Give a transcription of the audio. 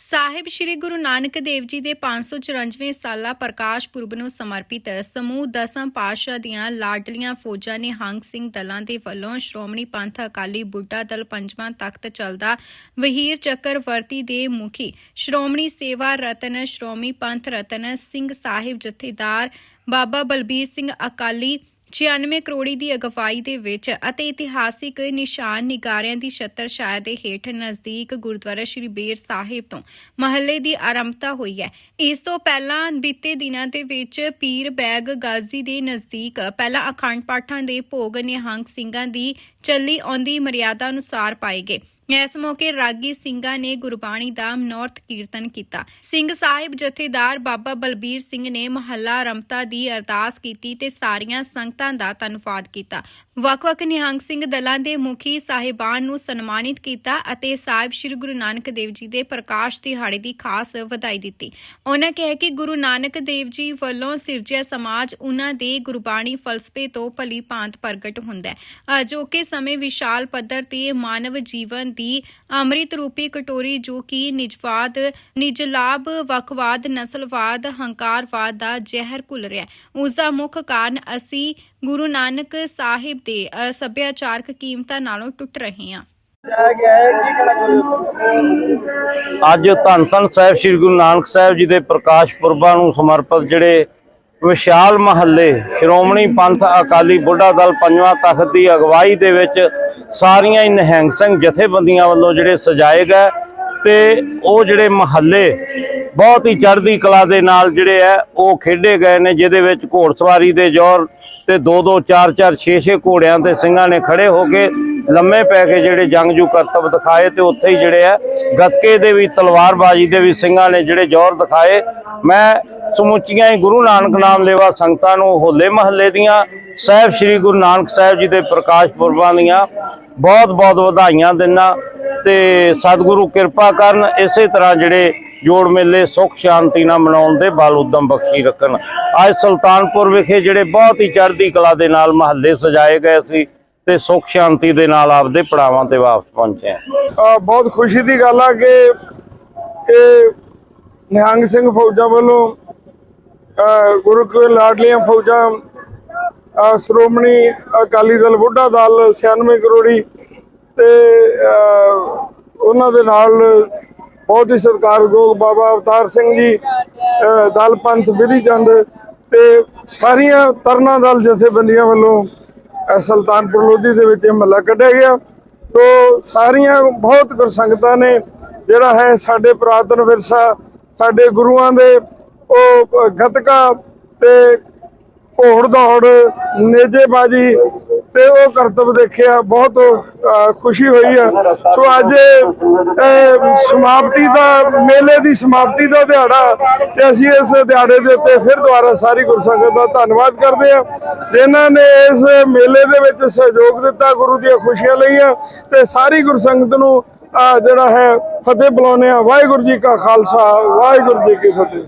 ਸਾਹਿਬ ਸ੍ਰੀ ਗੁਰੂ ਨਾਨਕ ਦੇਵ ਜੀ ਦੇ 594ਵੇਂ ਸਾਲਾ ਪ੍ਰਕਾਸ਼ ਪੁਰਬ ਨੂੰ ਸਮਰਪਿਤ ਸਮੂਹ ਦਸਮ ਪਾਤਸ਼ਾਹ ਦੀਆਂ ਲਾਡਲੀਆਂ ਫੌਜਾਂ ਨੇ ਹੰਗ ਸਿੰਘ ਦਲਾਂ ਦੇ ਵੱਲੋਂ ਸ਼੍ਰੋਮਣੀ ਪੰਥ ਅਕਾਲੀ ਬੁੱਢਾ ਦਲ ਪੰਜਵਾਂ ਤਖਤ ਚੱਲਦਾ ਵਹੀਰ ਚੱਕਰਵਰਤੀ ਦੇ ਮੁਖੀ ਸ਼੍ਰੋਮਣੀ ਸੇਵਾ ਰਤਨ ਸ਼੍ਰੋਮਣੀ ਪੰਥ ਰਤਨ ਸਿੰਘ ਸਾਹਿਬ ਜਥੇਦਾਰ ਬਾਬਾ ਬਲਬੀਰ ਸਿੰਘ ਅਕਾਲੀ 96 ਕਰੋੜੀ ਦੀ ਅਗਵਾਈ ਦੇ ਵਿੱਚ ਅਤੇ ਇਤਿਹਾਸਿਕ ਨਿਸ਼ਾਨ ਨਿਗਾਰਿਆਂ ਦੀ ਛਤਰ ਛਾਇਆ ਦੇ ਹੇਠ ਨਜ਼ਦੀਕ ਗੁਰਦੁਆਰਾ ਸ੍ਰੀ ਬੇਰ ਸਾਹਿਬ ਤੋਂ ਮਹੱਲੇ ਦੀ ਆਰੰਭਤਾ ਹੋਈ ਹੈ। ਇਸ ਤੋਂ ਪਹਿਲਾਂ ਬੀਤੇ ਦਿਨਾਂ ਦੇ ਵਿੱਚ ਪੀਰ ਬੈਗ ਗਾਜ਼ੀ ਦੇ ਨਜ਼ਦੀਕ ਪਹਿਲਾਂ ਅਖੰਡ ਪਾਠਾਂ ਦੇ ਭੋਗ ਨਿਹੰਗ ਸਿੰਘਾਂ ਦੀ ਚੱਲੀ ਆਉਂਦੀ ਮਰਿਆਦਾ ਅਨੁਸਾਰ ਪਾਏ ਗਏ। ਇਸ ਮੌਕੇ ਰਾਗੀ ਸਿੰਘਾਂ ਨੇ ਗੁਰਬਾਣੀ ਦਾ ਮਨੋਰਥ ਕੀਰਤਨ ਕੀਤਾ। ਸਿੰਘ ਸਾਹਿਬ ਜਥੇਦਾਰ ਬਾਬਾ ਬਲਬੀਰ ਸਿੰਘ ਨੇ ਮਹੱਲਾ ਆਰੰਭਤਾ ਦੀ ਅਰਦਾਸ ਕੀਤੀ ਤੇ ਸਾਰੀਆਂ ਸੰਗਤਾਂ ਦਾ ਧੰਨਵਾਦ ਕੀਤਾ। ਵੱਖ-ਵੱਖ ਨਿਹੰਗ ਸਿੰਘ ਦਲਾਂ ਦੇ ਮੁਖੀ ਸਾਹਿਬਾਨ ਨੂੰ ਸਨਮਾਨਿਤ ਕੀਤਾ ਅਤੇ ਸਾਹਿਬ ਸ੍ਰੀ ਗੁਰੂ ਨਾਨਕ ਦੇਵ ਜੀ ਦੇ ਪ੍ਰਕਾਸ਼ ਦਿਹਾੜੇ ਦੀ ਖਾਸ ਵਧਾਈ ਦਿੱਤੀ। ਉਹਨਾਂ ਕਿਹਾ ਕਿ ਗੁਰੂ ਨਾਨਕ ਦੇਵ ਜੀ ਵੱਲੋਂ ਸਿਰਜਿਆ ਸਮਾਜ ਉਹਨਾਂ ਦੇ ਗੁਰਬਾਣੀ ਫਲਸਫੇ ਤੋਂ ਭਲੀ ਭਾਂਤ ਪ੍ਰਗਟ ਹੁੰਦਾ ਹੈ। ਅ, ਜੋ ਕਿ ਸਮੇਂ ਵਿਸ਼ਾਲ ਪੱਧਰ ਤੇ ਮਾਨਵ ਜੀਵਨ ਦੀ ਅੰਮ੍ਰਿਤ ਰੂਪੀ ਕਟੋਰੀ ਜੋ ਕਿ ਨਿਜਵਾਦ, ਨਿਜਲਾਭ ਵਕਵਾਦ ਨਸਲਵਾਦ, ਹੰਕਾਰਵਾਦ ਦਾ ਜ਼ਹਿਰ ਘੁਲ ਰਿਹਾ ਹੈ। ਉਸ ਦਾ ਮੁੱਖ ਕਾਰਨ ਅਸੀਂ ਗੁਰੂ ਨਾਨਕ ਸਾਹਿਬ ਦੇ ਸੱਭਿਆਚਾਰਕ ਕੀਮਤਾਂ ਨਾਲੋਂ ਟੁੱਟ ਰਹੇ ਹਾਂ। ਅੱਜ ਧੰਨ ਧੰਨ ਸਾਹਿਬ ਸ੍ਰੀ ਗੁਰੂ ਨਾਨਕ ਸਾਹਿਬ ਜੀ ਦੇ ਪ੍ਰਕਾਸ਼ ਪੁਰਬਾਂ ਨੂੰ ਸਮਰਪਿਤ ਜਿਹੜੇ ਵਿਸ਼ਾਲ ਮਹੱਲੇ ਸ਼੍ਰੋਮਣੀ ਪੰਥ ਅਕਾਲੀ ਬੁੱਢਾ ਦਲ ਪੰਜਵਾਂ ਤਖਤ ਦੀ ਅਗਵਾਈ ਦੇ ਵਿੱਚ ਸਾਰੀਆਂ ਹੀ ਨਿਹੰਗ ਸਿੰਘ ਜਥੇਬੰਦੀਆਂ ਵੱਲੋਂ ਜਿਹੜੇ ਸਜਾਏ ਗਏ ਤੇ ਉਹ ਜਿਹੜੇ ਮਹੱਲੇ ਬਹੁਤ ਹੀ ਚੜ੍ਹਦੀ ਕਲਾ ਦੇ ਨਾਲ ਜਿਹੜੇ ਆ ਉਹ ਖੇਡੇ ਗਏ ਨੇ, ਜਿਹਦੇ ਵਿੱਚ ਘੋੜਸਵਾਰੀ ਦੇ ਜ਼ੋਰ ਤੇ 2 2 4 4 6 6 ਘੋੜਿਆਂ ਤੇ ਸਿੰਘਾਂ ਨੇ ਖੜੇ ਹੋ ਕੇ ਲੰਮੇ ਪੈ ਕੇ ਜਿਹੜੇ ਜੰਗਜੂ ਕਰਤਬ ਦਿਖਾਏ ਤੇ ਉੱਥੇ ਹੀ ਜਿਹੜੇ ਆ ਗੱਤਕੇ ਦੇ ਵੀ, ਤਲਵਾਰਬਾਜ਼ੀ ਦੇ ਵੀ ਸਿੰਘਾਂ ਨੇ ਜਿਹੜੇ ਜ਼ੋਰ ਦਿਖਾਏ। ਮੈਂ ਸਮੁੱਚੀਆਂ ਹੀ ਗੁਰੂ ਨਾਨਕ ਨਾਮ ਲੇਵਾ ਸੰਗਤਾਂ ਨੂੰ ਹੋਲੇ ਮਹੱਲੇ ਦੀਆਂ ਸਾਹਿਬ ਸ੍ਰੀ ਗੁਰੂ ਨਾਨਕ ਸਾਹਿਬ ਜੀ ਦੇ ਪ੍ਰਕਾਸ਼ ਪੁਰਬਾਂ ਦੀਆਂ ਬਹੁਤ ਬਹੁਤ ਵਧਾਈਆਂ ਦਿੰਦਾ ਤੇ ਸਤਿਗੁਰੂ ਕਿਰਪਾ ਕਰਨ ਇਸੇ ਤਰ੍ਹਾਂ ਜਿਹੜੇ ਜੋੜ ਮੇਲੇ ਸੁਖ ਸ਼ਾਂਤੀ ਨਾਲ ਮਨਾਉਣ ਦੇ ਬਲ ਉਦਮ ਬਖਸ਼ੀ ਰੱਖਣ। ਅੱਜ ਸੁਲਤਾਨਪੁਰ ਵਿਖੇ ਜਿਹੜੇ ਬਹੁਤ ਹੀ ਚੜ੍ਹਦੀ ਕਲਾ ਦੇ ਨਾਲ ਮਹੱਲੇ ਸਜਾਏ ਗਏ ਸੀ ਤੇ ਸੁਖ ਸ਼ਾਂਤੀ ਦੇ ਨਾਲ ਆਪਦੇ ਪੜਾਵਾਂ ਤੇ ਵਾਪਸ ਪਹੁੰਚੇ ਆ, ਬਹੁਤ ਖੁਸ਼ੀ ਦੀ ਗੱਲ ਆ ਕਿ ਇਹ ਨਿਹੰਗ ਸਿੰਘ ਫੌਜਾਂ ਵੱਲੋਂ ਗੁਰੂ ਕੇ ਲਾਡਲੀਆਂ ਫੌਜਾਂ ਸ਼੍ਰੋਮਣੀ ਅਕਾਲੀ ਦਲ ਬੁੱਢਾ ਦਲ 96 ਕਰੋੜੀ ਤੇ ਉਹਨਾਂ ਦੇ ਨਾਲ ਬਹੁਤ ਹੀ ਸਤਿਕਾਰਯੋਗ ਬਾਬਾ ਅਵਤਾਰ ਸਿੰਘ ਜੀ ਦਲ ਪੰਥ ਵਿਧੀ ਚੰਦ ਤੇ ਸਾਰੀਆਂ ਤਰਨਾ ਦਲ ਜਥੇਬੰਦੀਆਂ ਵੱਲੋਂ ਸੁਲਤਾਨਪੁਰ ਲੋਧੀ ਦੇ ਵਿੱਚ ਇਹ ਮਹੱਲਾ ਕੱਢਿਆ ਗਿਆ। ਸੋ ਸਾਰੀਆਂ ਬਹੁਤ ਗੁਰਸੰਗਤਾਂ ਨੇ, ਜਿਹੜਾ ਹੈ ਸਾਡੇ ਪੁਰਾਤਨ ਵਿਰਸਾ, ਸਾਡੇ ਗੁਰੂਆਂ ਦੇ, ਉਹ ਗਤਕਾ ਤੇ ਘੋੜ ਦੌੜ, ਨੇਜੇਬਾਜੀ ਤੇ ਉਹ ਕਰਤੱਵ ਦੇਖਿਆ, ਬਹੁਤ ਖੁਸ਼ੀ ਹੋਈ ਆ। ਸੋ ਅੱਜ ਸਮਾਪਤੀ ਦਾ, ਮੇਲੇ ਦੀ ਸਮਾਪਤੀ ਦਾ ਦਿਹਾੜਾ ਤੇ ਅਸੀਂ ਇਸ ਦਿਹਾੜੇ ਦੇ ਉੱਤੇ ਫਿਰ ਦੁਬਾਰਾ ਸਾਰੀ ਗੁਰਸੰਗਤ ਦਾ ਧੰਨਵਾਦ ਕਰਦੇ ਆ ਜਿਨ੍ਹਾਂ ਨੇ ਇਸ ਮੇਲੇ ਦੇ ਵਿੱਚ ਸਹਿਯੋਗ ਦਿੱਤਾ, ਗੁਰੂ ਦੀਆਂ ਖੁਸ਼ੀਆਂ ਲਈਆਂ ਤੇ ਸਾਰੀ ਗੁਰਸੰਗਤ ਨੂੰ ਜਿਹੜਾ ਹੈ, ਫਤਿਹ ਬੁਲਾਉਂਦੇ ਆ ਵਾਹਿਗੁਰੂ ਜੀ ਕਾ ਖਾਲਸਾ, ਵਾਹਿਗੁਰੂ ਜੀ ਕੀ ਫਤਿਹ।